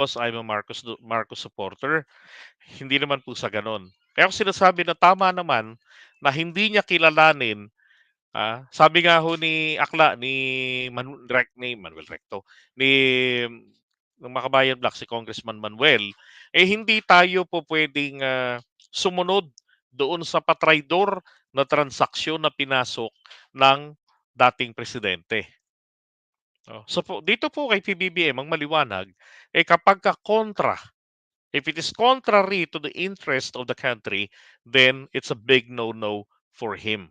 because I'm a Marcos Marcos supporter. Hindi naman po sa gano'n. Kaya ko sinasabi na tama naman na hindi niya kilalanin, ah, sabi nga ho ni akla ni Manu Rec ni Manuel Recto, ni ng Makabayan Black si Congressman Manuel, eh hindi tayo po pwedeng ah, sumunod doon sa patraydor na transaksyon na pinasok ng dating presidente. Oh, so po, dito po kay PBBM ang maliwanag, eh kapag ka kontra, if it is contrary to the interest of the country, then it's a big no-no for him.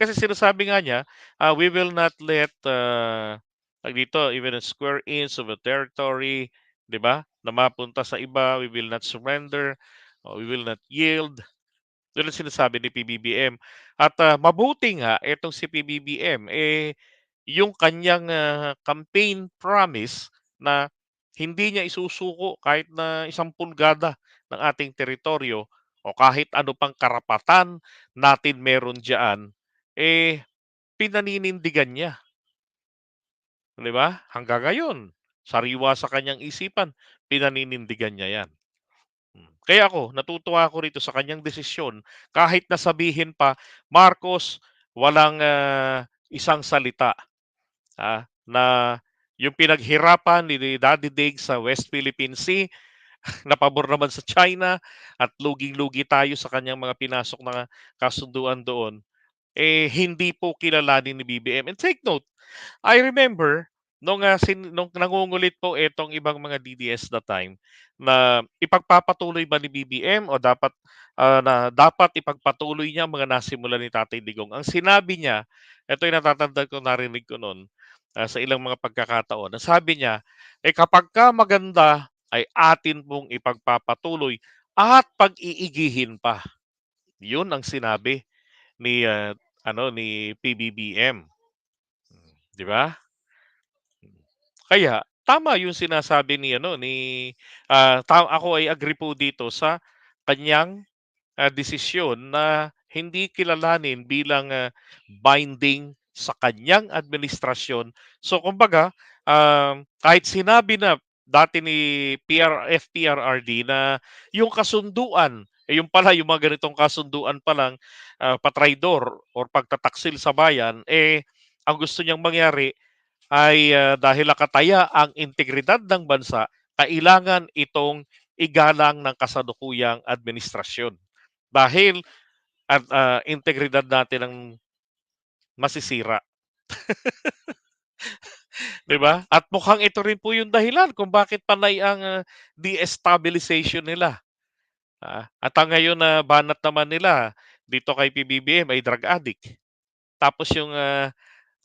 Kasi sinasabi nga niya, uh, we will not let, uh, dito, even a square inch of a territory, di ba, na mapunta sa iba, we will not surrender, we will not yield. Yun ang sinasabi ni PBBM. At uh, mabuti nga, itong si PBBM, eh, yung kanyang uh, campaign promise na hindi niya isusuko kahit na isang pulgada ng ating teritoryo o kahit ano pang karapatan natin meron diyan eh pinaninindigan niya. 'Di ba? Hanggang ngayon, sariwa sa kanyang isipan, pinaninindigan niya 'yan. Hmm. Kaya ako, natutuwa ako rito sa kanyang desisyon kahit na sabihin pa, Marcos, walang uh, isang salita ah, na yung pinaghirapan ni Daddy Dig sa West Philippine Sea, napabor naman sa China at luging-lugi tayo sa kanyang mga pinasok na kasunduan doon, eh hindi po kilalanin ni BBM. And take note, I remember nung, uh, sin, nung nangungulit po itong ibang mga DDS that time na ipagpapatuloy ba ni BBM o dapat uh, na dapat ipagpatuloy niya mga nasimula ni Tatay Digong. Ang sinabi niya, ito yung natatandaan ko narinig ko noon, uh, sa ilang mga pagkakataon. Sabi niya, eh kapag ka maganda ay atin pong ipagpapatuloy at pag-iigihin pa. Yun ang sinabi ni uh, ano ni PBBM. 'Di ba? Kaya tama yung sinasabi ni ano ni uh, ako ay agree po dito sa kanyang uh, desisyon na hindi kilalanin bilang uh, binding sa kanyang administrasyon. So kumbaga, um, kahit sinabi na dati ni PR, FPRRD na yung kasunduan, eh, yung pala yung mga ganitong kasunduan pa lang, uh, patraydor or pagtataksil sa bayan, eh ang gusto niyang mangyari ay uh, dahil nakataya ang integridad ng bansa, kailangan itong igalang ng kasalukuyang administrasyon. Dahil at uh, integridad natin ang masisira. 'Di ba? At mukhang ito rin po yung dahilan kung bakit panay ang uh, destabilization nila. Uh, at ang ngayon na uh, banat naman nila dito kay PBBM ay drug addict. Tapos yung uh,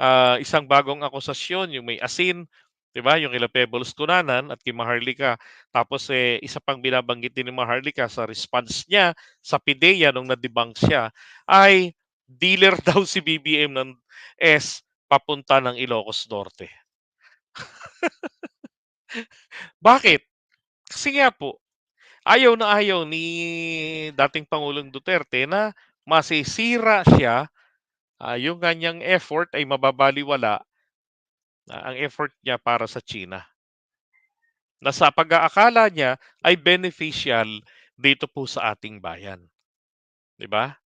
uh, isang bagong akusasyon, yung may asin, 'di ba? Yung kila Pebbles Kunanan at kay Maharlika. Tapos eh isa pang binabanggit din ni Maharlika sa response niya sa PIDEA nung na-debunk siya ay dealer daw si BBM ng S papunta ng Ilocos Norte. Bakit? Kasi nga po, ayaw na ayaw ni dating Pangulong Duterte na masisira siya, uh, yung kanyang effort ay mababaliwala uh, ang effort niya para sa China. Na sa pag-aakala niya ay beneficial dito po sa ating bayan. 'Di ba?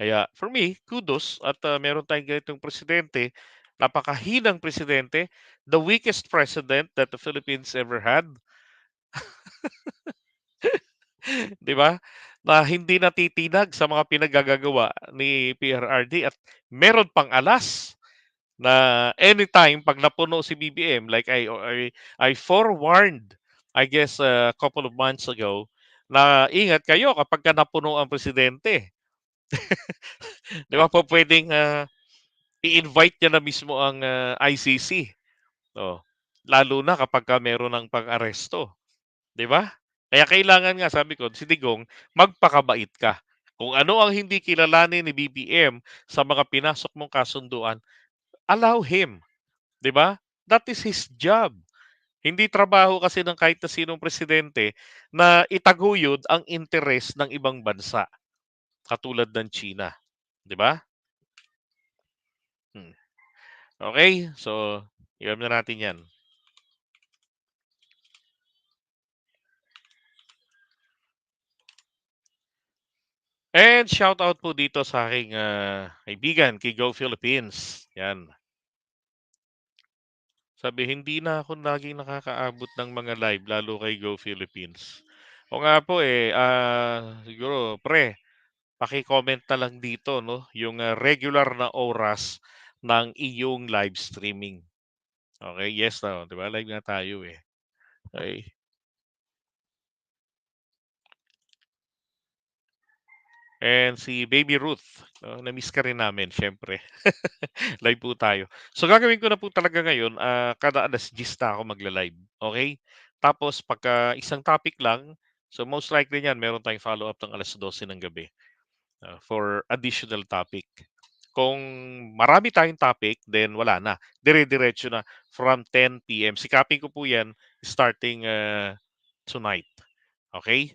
Kaya for me, kudos at uh, meron tayong ganitong presidente, napakahinang presidente, the weakest president that the Philippines ever had. 'Di ba? Na hindi natitinag sa mga pinagagagawa ni PRRD at meron pang alas na anytime pag napuno si BBM like I I, I forewarned I guess a couple of months ago na ingat kayo kapag ka napuno ang presidente. 'Di ba po pwedeng uh, i-invite niya na mismo ang uh, ah, ICC. Oh, lalo na kapag ka meron ng pang-aresto. 'Di ba? Kaya kailangan nga sabi ko si Digong magpakabait ka. Kung ano ang hindi kilalanin ni BBM sa mga pinasok mong kasunduan, allow him. 'Di ba? That is his job. Hindi trabaho kasi ng kahit na sinong presidente na itaguyod ang interes ng ibang bansa katulad ng China, 'di ba? Hmm. Okay, so i-alam na natin 'yan. And shout out po dito sa aking uh, kaibigan, kay Go Philippines. Yan. Sabi, hindi na ako laging nakakaabot ng mga live, lalo kay Go Philippines. O nga po eh, uh, siguro, pre, paki-comment na lang dito 'no, yung, ah, regular na oras ng iyong live streaming. Okey, yes na, 'di ba, live nga tayo, eh. Okey. And si Baby Ruth, oh, na-miss ka rin namin siyempre. Live po tayo. So gagawin ko na po talaga ngayon, ah, kada 10:00 na ako magla-live, okey? Tapos pagka isang topic lang, so most likely niyan meron tayong follow-up ng 12:00 ng gabi, ah, for additional topic. Kung marami tayong topic, then wala na, dire-diretso na from 10 PM. Sikapin ko po 'yan starting, ah, tonight, okey?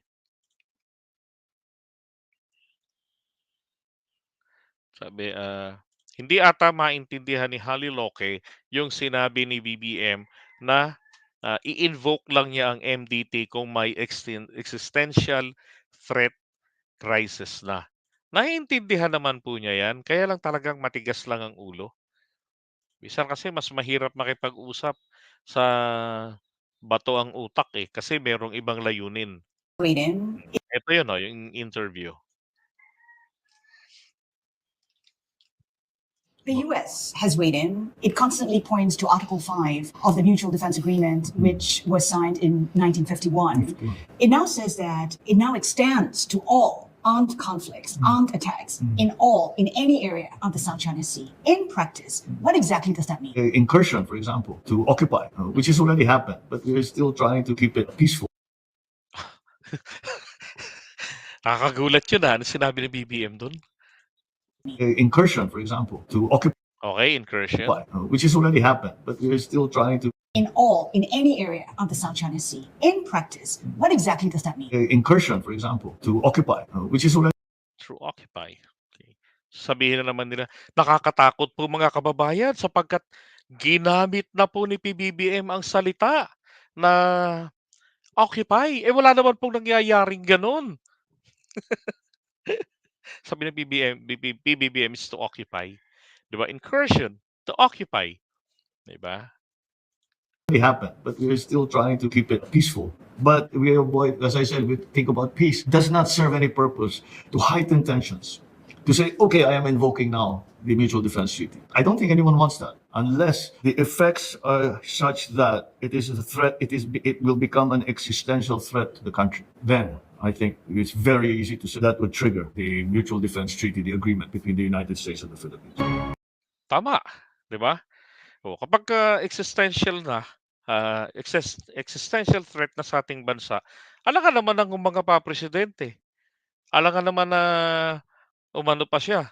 Sabi, ah, hindi ata maintindihan ni Holly Loque yung sinabi ni BBM na, ah, i-invoke lang niya ang MDT kung may existential threat crisis na. Naiintindihan naman po niya 'yan, kaya lang talagang matigas lang ang ulo. Minsan kasi mas mahirap makipag-usap sa bato ang utak, eh, kasi merong ibang layunin. waiting. Ito yun, oh, yung interview. The US has weighed in. It constantly points to Article 5 of the Mutual Defense Agreement, which was signed in 1951. It now says that it now extends to all armed conflicts, armed attacks in all, in any area of the South China Sea. In practice, what exactly does that mean? uh, incursion, for example, to occupy, uh, which has already happened, but we're still trying to keep it peaceful. Nakakagulat yun, ah, ano sinabi ni BBM dun? Uh, incursion, for example, to occupy, Okay, incursion. uh, which has already happened, but we're still trying to In all, in any area of the South China Sea. In practice, what exactly does that mean? incursion, for example, to occupy, uh, which is already Through Occupy. Okay. Sabihin na naman nila, nakakatakot po mga kababayan sapagkat ginamit na po ni PBBM ang salita na Occupy. Eh wala naman pong nangyayaring ganun. Sabi ng BBM, BB PBBM is to occupy. 'Di ba? Incursion, to occupy. 'Di ba? happened, but we're still trying to keep it peaceful. But we avoid, as I said, we think about peace does not serve any purpose to heighten tensions. To say, okay, I am invoking now the Mutual Defense Treaty. I don't think anyone wants that unless the effects are such that it is a threat. It is. It will become an existential threat to the country. Then I think it's very easy to say that would trigger the Mutual Defense Treaty, the agreement between the United States and the Philippines. Tama, 'di ba? O kapag ah, existential na, ah, exis existential threat na sa ating bansa, alangan naman ng mga papresidente. Alangan naman na umano pa siya,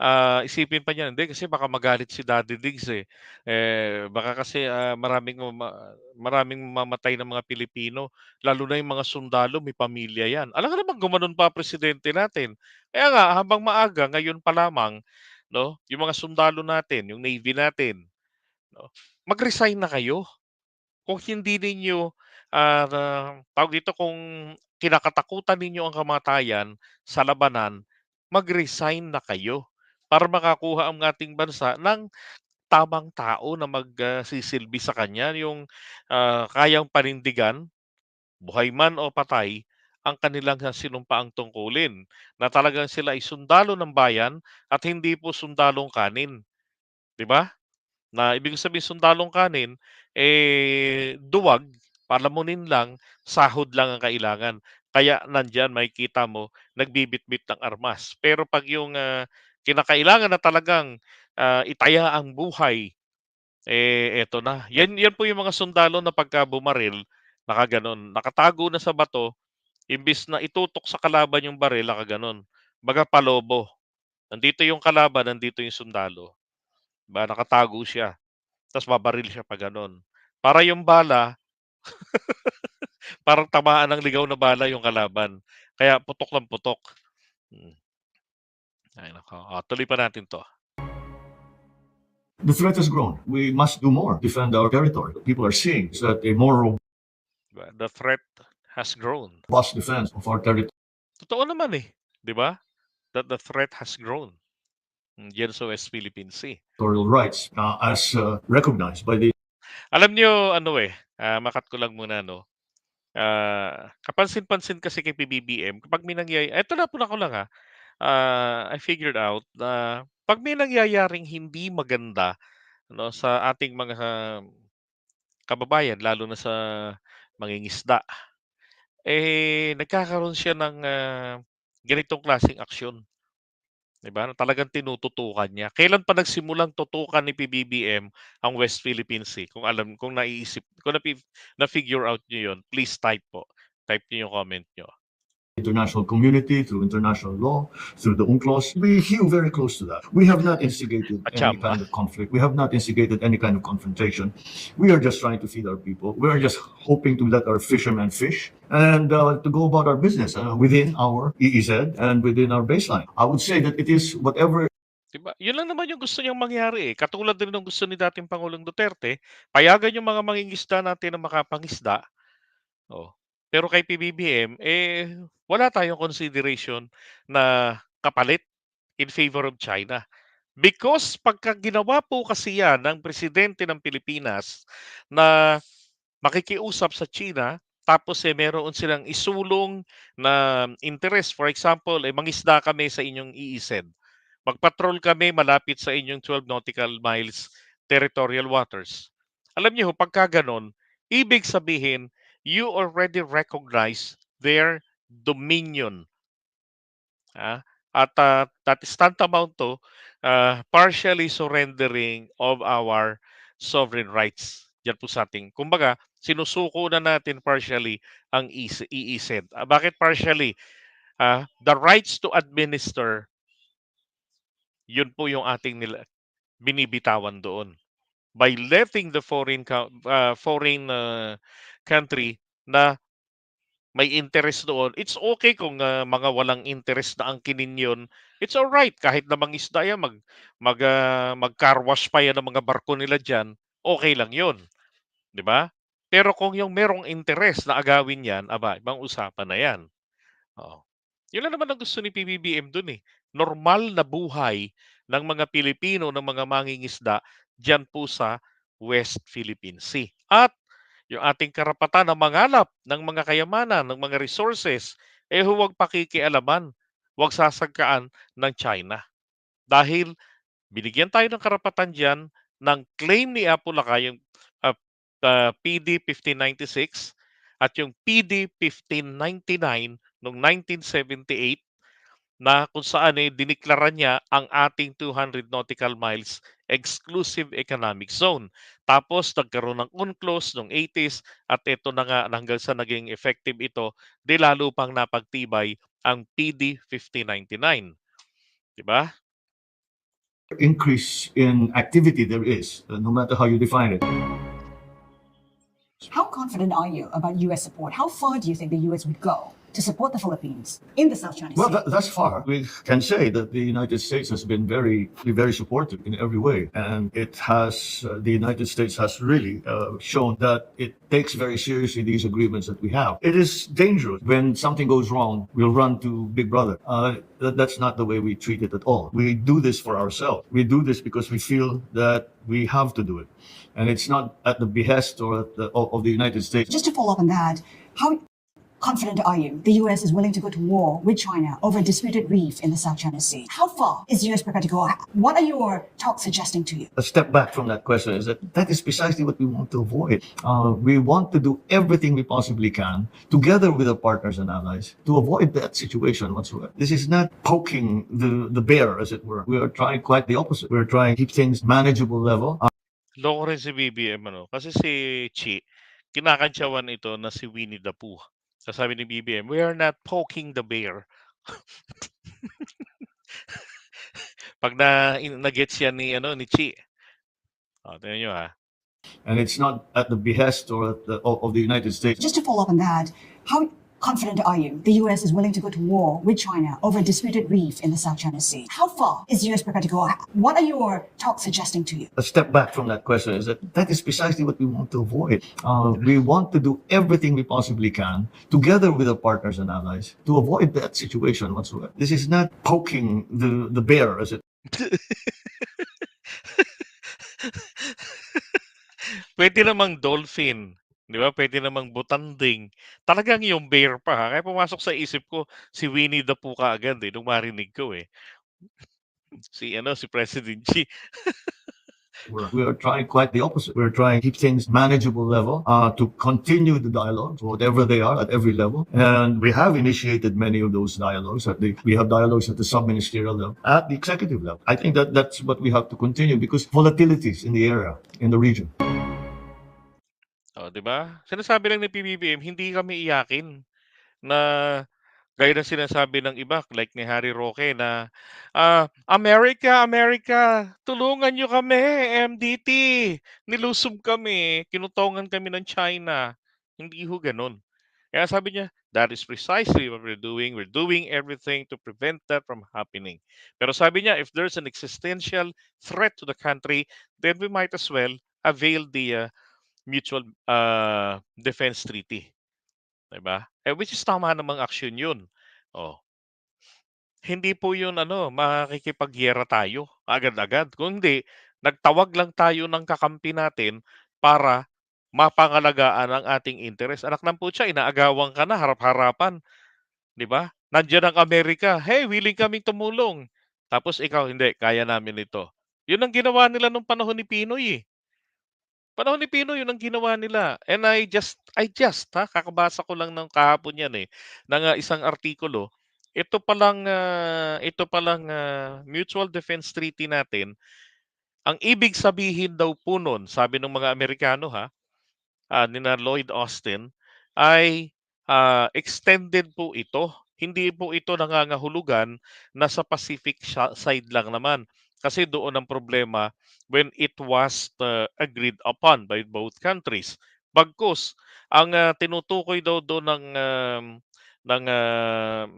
ah, isipin pa niya, hindi kasi baka magalit si Daddy Diggs, eh. Eh, baka kasi, ah, maraming maraming mamamatay na mga Pilipino, lalo na yung mga sundalo may pamilya 'yan. Alangan naman gumanon pa presidente natin. Kaya nga habang maaga, ngayon pa lamang 'no, yung mga sundalo natin, yung Navy natin, 'no, mag-resign na kayo. Kung hindi ninyo, na tawag dito, kung kinakatakutan ninyo ang kamatayan sa labanan, mag-resign na kayo para makakuha ang ating bansa ng tamang tao na mag ah, sa kanya, yung, ah, kayang panindigan, buhay man o patay, ang kanilang sinumpaang tungkulin, na talagang sila ay sundalo ng bayan at hindi po sundalong kanin, 'di ba? Na ibig sabihin sundalong kanin, eh, duwag, palamunin lang, sahod lang ang kailangan. Kaya nandiyan makikita mo nagbibitbit ng armas. Pero 'pag yung, ah, kinakailangan na talagang, ah, itaya ang buhay, eh, eto na. Yan yan po yung mga sundalo na pagka bumaril, nakagano'n, nakatago na sa bato, imbes na itutok sa kalaban yung baril, nakagano'n. Kumbaga palobo. Nandito yung kalaban, nandito yung sundalo. Ba, nakatago siya, ta's babaril siya pa gano'n. Para yung bala parang tamaan ng ligaw na bala yung kalaban, kaya putok ng putok. Mm. Ay naku, oh, tuloy pa natin 'to. The threat has grown. We must do more defend our territory. People are seeing that a more the threat has grown. robust defense of our territory Totoo naman, eh, 'di ba? that the threat has grown diyan sa West Philippine Sea. territorial rights uh, as uh, recognized by the Alam niyo ano eh, ah, makat ko lang muna no. Ah, kapansin-pansin kasi kay PBBM kapag may nangyayari, eto na po na ko lang ha. Ah, I figured out na pag may nangyayaring hindi maganda no sa ating mga kababayan lalo na sa mangingisda eh nagkakaroon siya ng ah, ganitong klaseng aksyon. 'Di talagang tinututukan niya. Kailan pa nagsimulang tutukan ni PBBM ang West Philippine Sea? Kung alam, kung naiisip, kung na-figure out niyo 'yon, please type po. Type niyo yung comment niyo. International community, through international law, through the UNCLOS. We hew very close to that. We have not instigated any kind of conflict. We have not instigated any kind of confrontation. We are just trying to feed our people. We are just hoping to let our fishermen fish and uh, to go about our business uh, within our EEZ and within our baseline. I would say that it is whatever 'Di ba? 'Yun lang naman yung gusto niyang mangyari eh. Katulad din ng gusto ni dating Pangulong Duterte, payagan yung mga mangingisda natin na makapangisda. Oh. Pero kay PBBM eh wala tayong consideration na kapalit in favor of China. Because pagka ginawa po kasi yan ng presidente ng Pilipinas na makikiusap sa China tapos eh meron silang isulong na interest. For example, eh mangisda kami sa inyong EEZ. Magpatrol kami malapit sa inyong 12 nautical miles territorial waters. Alam niyo, pagka ganon, ibig sabihin, you already recognize their dominion. Ah, At ah, that is tantamount to ah, partially surrendering of our sovereign rights. Yan po sa ating, kumbaga, sinusuko na natin partially ang EEZ. EEZ. Ah, bakit partially? Ah, the rights to administer, yun po yung ating nila, binibitawan doon. By letting the foreign ah, foreign ah, country na may interest doon, it's okay kung ah, mga walang interest na angkinin yun. It's all right kahit na mangisda yan, mag mag ah, mag-car wash pa yan ng mga barko nila diyan, okay lang 'yun. 'Di ba? Pero kung yung merong interest na agawin yan, aba, ibang usapan na yan. Oo. Yun lang naman ang gusto ni PBBM dun eh. Normal na buhay ng mga Pilipino, ng mga mangingisda diyan po sa West Philippine Sea. At yung ating karapatan na mangalap ng mga kayamanan, ng mga resources, eh huwag pakikialaman, huwag sasagkaan ng China. Dahil binigyan tayo ng karapatan diyan ng claim ni Apulaca yung ah, ah, PD 1596 at yung PD 1599 noong 1978 na kung saan eh diniklara niya ang ating 200 nautical miles exclusive economic zone. Tapos nagkaroon ng UNCLOS noong 80s at ito na nga hanggang sa naging effective ito, di lalo pang napagtibay ang PD 1599. 'Di ba? increase in activity there is, uh, no matter how you define it. How confident are you about U.S. support? How far do you think the U.S. would go to support the Philippines in the South China Well, Sea? that, thus far, we can say that the United States has been very, very supportive in every way, and it has uh, the United States has really uh, shown that it takes very seriously these agreements that we have. It is dangerous when something goes wrong. We'll run to Big Brother. Uh, that, that's not the way we treat it at all. We do this for ourselves. We do this because we feel that we have to do it, and it's not at the behest or at the, of, of the United States. Just to follow up on that, how confident are you the U.S. is willing to go to war with China over a disputed reef in the South China Sea? How far is the U.S. prepared to go? What are your talks suggesting to you? a step back from that question is that that is precisely what we want to avoid. Uh, we want to do everything we possibly can, together with our partners and allies, to avoid that situation whatsoever. This is not poking the, the bear, as it were. We are trying quite the opposite. We're trying to keep things manageable level. Uh, Loko rin si BBM ano. Kasi si Chi, kinakantsawan ito na si Winnie the Pooh. Sasabi ni BBM, we are not poking the bear. Pag na na-gets yan ni ano ni Chi. O, tingnan nyo ha. and it's not at the behest or at the, of the United States. Just to follow up on that, how confident are you the U.S. is willing to go to war with China over a disputed reef in the South China Sea? How far is the U.S. prepared to go? What are your talks suggesting to you? a step back from that question is that that is precisely what we want to avoid. Uh, we want to do everything we possibly can, together with our partners and allies, to avoid that situation whatsoever. This is not poking the, the bear, is it Puwede namang dolphin, 'di ba? Puwede namang butanding. Talagang yung bear pa, ha, kaya pumasok sa isip ko si Winnie the Pooh kaagad, eh, nung marinig ko, eh. Si ano, si President we're, we are trying quite the opposite. We're trying to keep things manageable level, uh, to continue the dialogues, whatever they are, at every level. And we have initiated many of those dialogues. At the, we have dialogues at the sub-ministerial level, at the executive level. I think that that's what we have to continue because volatilities in the area, in the region. Oh, 'di ba? Sinasabi lang ni PBBM, hindi kami iyakin na gaya ng sinasabi ng iba like ni Harry Roque na, ah, "America, America, tulungan niyo kami, MDT, nilusob kami, kinutongan kami ng China." Hindi ho gano'n. Kaya sabi niya, "That is precisely what we're doing. We're doing everything to prevent that from happening." Pero sabi niya, "If there's an existential threat to the country, then we might as well avail the, ah, mutual, ah, defense treaty." 'Di ba? Eh, which is tama namang aksyon 'yun. Oh. Hindi po 'yun ano, makikipaggiyera tayo agad-agad. Kung hindi, nagtawag lang tayo ng kakampi natin para mapangalagaan ang ating interes. Anak ng putya, inaagawan ka na harap-harapan, 'di ba? Nandiyan ang Amerika, "Hey, willing kaming tumulong." Tapos ikaw, "Hindi, kaya namin ito." 'Yun ang ginawa nila nung panahon ni Pinoy, eh. Panahon ni Pinoy 'yun ang ginawa nila. And I just I just, ha, kakabasa ko lang ng kahapon 'yan, eh, ng, ah, isang artikulo. Ito palang, ah, ito palang, ah, mutual defense treaty natin, ang ibig sabihin daw po nun, sabi ng mga Amerikano, ha, ah, nina Lloyd Austin, ay, ah, extended po ito. Hindi po ito nangangahulugan na sa Pacific side lang naman. Kasi doon ang problema when it was, uh, agreed upon by both countries. Bagkus ang, ah, tinutukoy daw dun ng, um, ng, um,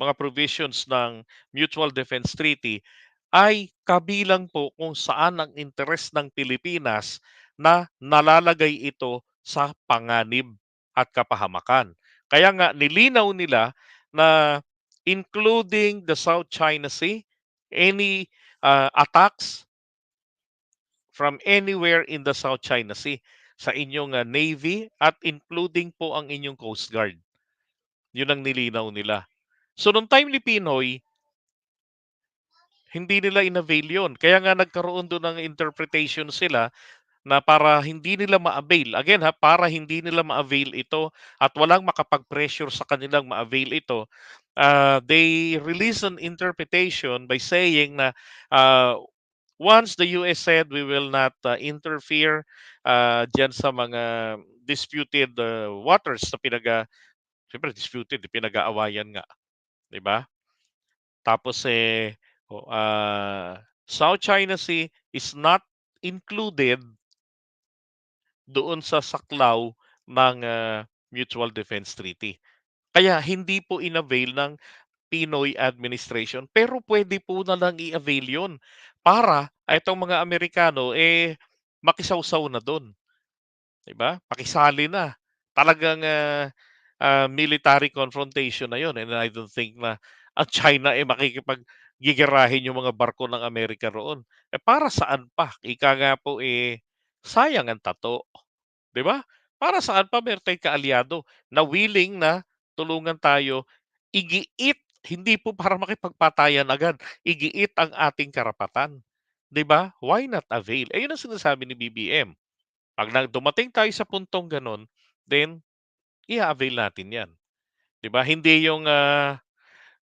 mga provisions ng Mutual Defense Treaty ay kabilang po kung saan ang interes ng Pilipinas na nalalagay ito sa panganib at kapahamakan. Kaya nga nilinaw nila na including the South China Sea, any, ah, attacks from anywhere in the South China Sea sa inyong, ah, navy at including po ang inyong coast guard. 'Yun ang nilinaw nila. So nung time ni Pinoy hindi nila inavail 'yun. Kaya nga nagkaroon dun ng interpretation sila na para hindi nila ma-avail. Again, ha, para hindi nila ma-avail ito at walang makapag-pressure sa kanilang ma-avail ito, ah, they release an interpretation by saying na, ah, once the US said we will not, ah, interfere, ah, diyan sa mga disputed, ah, waters na pinag, ah siyempre disputed, eh, pinag-aawayan nga, 'di ba? Tapos, eh, ah, South China Sea is not included doon sa saklaw ng, ah, Mutual Defense Treaty. Kaya hindi po inavail ng Pinoy administration, pero puwede po nalang i-avail 'yun para itong mga Amerikano, eh, makisawsaw na dun, 'di ba? Pakisali na. Talagang, ah, ah, military confrontation na 'yun and I don't think na ang China, eh, makikipaggigerahin yung mga barko ng Amerika roon. Eh, para saan pa? Ika nga po, eh, sayang ang tato, 'di ba? Para saan pa meron tayong kaalyado na willing na tulungan tayo, igiit, hindi po para makipagpatayan agad, igiit ang ating karapatan, 'di ba? Why not avail? Eh, 'yun ang sinasabi ni BBM. 'Pag na dumating tayo sa puntong gano'n, then i-a-avail natin 'yan, 'di ba? Hindi yung, ah,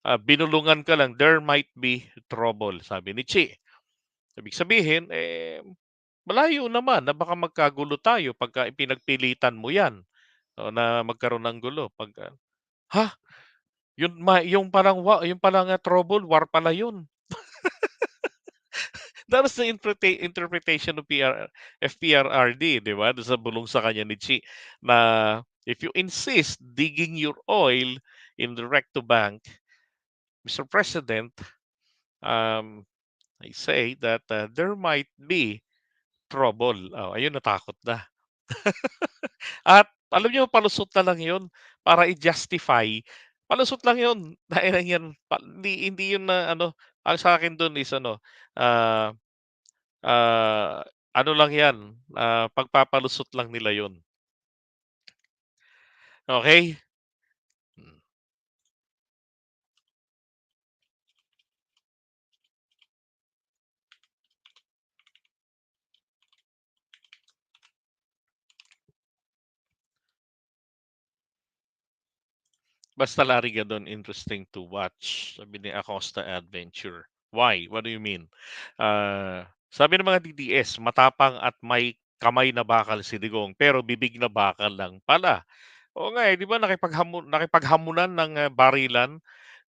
ah, binulungan ka lang, there might be trouble, sabi ni Xi. Ibig sabihin, eh, malayo naman na baka magkagulo tayo pagka ipinagpilitan mo 'yan, o na magkaroon ng gulo pagka ha? 'Yun ma yung parang wa yung palang, ah, trouble, war pala 'yun. That was the interpreta interpretation of PR FPRRD, 'di ba? Sa bulong sa kanya ni Xi na if you insist digging your oil in direct to bank, Mr. President, um, I say that uh, there might be trouble. Oh, ayun, natakot na. At alam niyo, palusot na lang yun para i-justify. Palusot lang yun. Dahil lang yan, pa- hindi, hindi yun na ano, ang sa akin dun is ano, ah, ah, ano lang yan, ah, pagpapalusot lang nila yun. Okay? Basta Larigadon, interesting to watch. Sabi ni Acosta Adventure. Why? What do you mean? Ah, sabi ng mga DDS, matapang at may kamay na bakal si Digong, pero bibig na bakal lang pala. Oo nga eh, di ba nakipaghamu, nakipaghamunan ng ah, barilan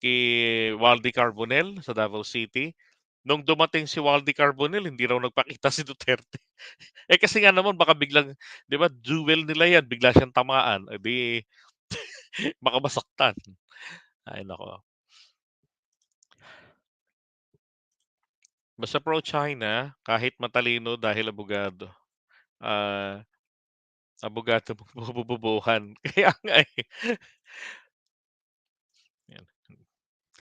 kay Waldy Carbonel sa Davao City. Nung dumating si Waldy Carbonel, hindi raw nagpakita si Duterte. eh kasi nga naman, baka biglang, di ba, duel nila yan, bigla siyang tamaan. Eh di, baka masaktan. Ay, nako. Basta pro-China, kahit matalino dahil abogado. Ah, abogado bububuhan. Kaya nga eh.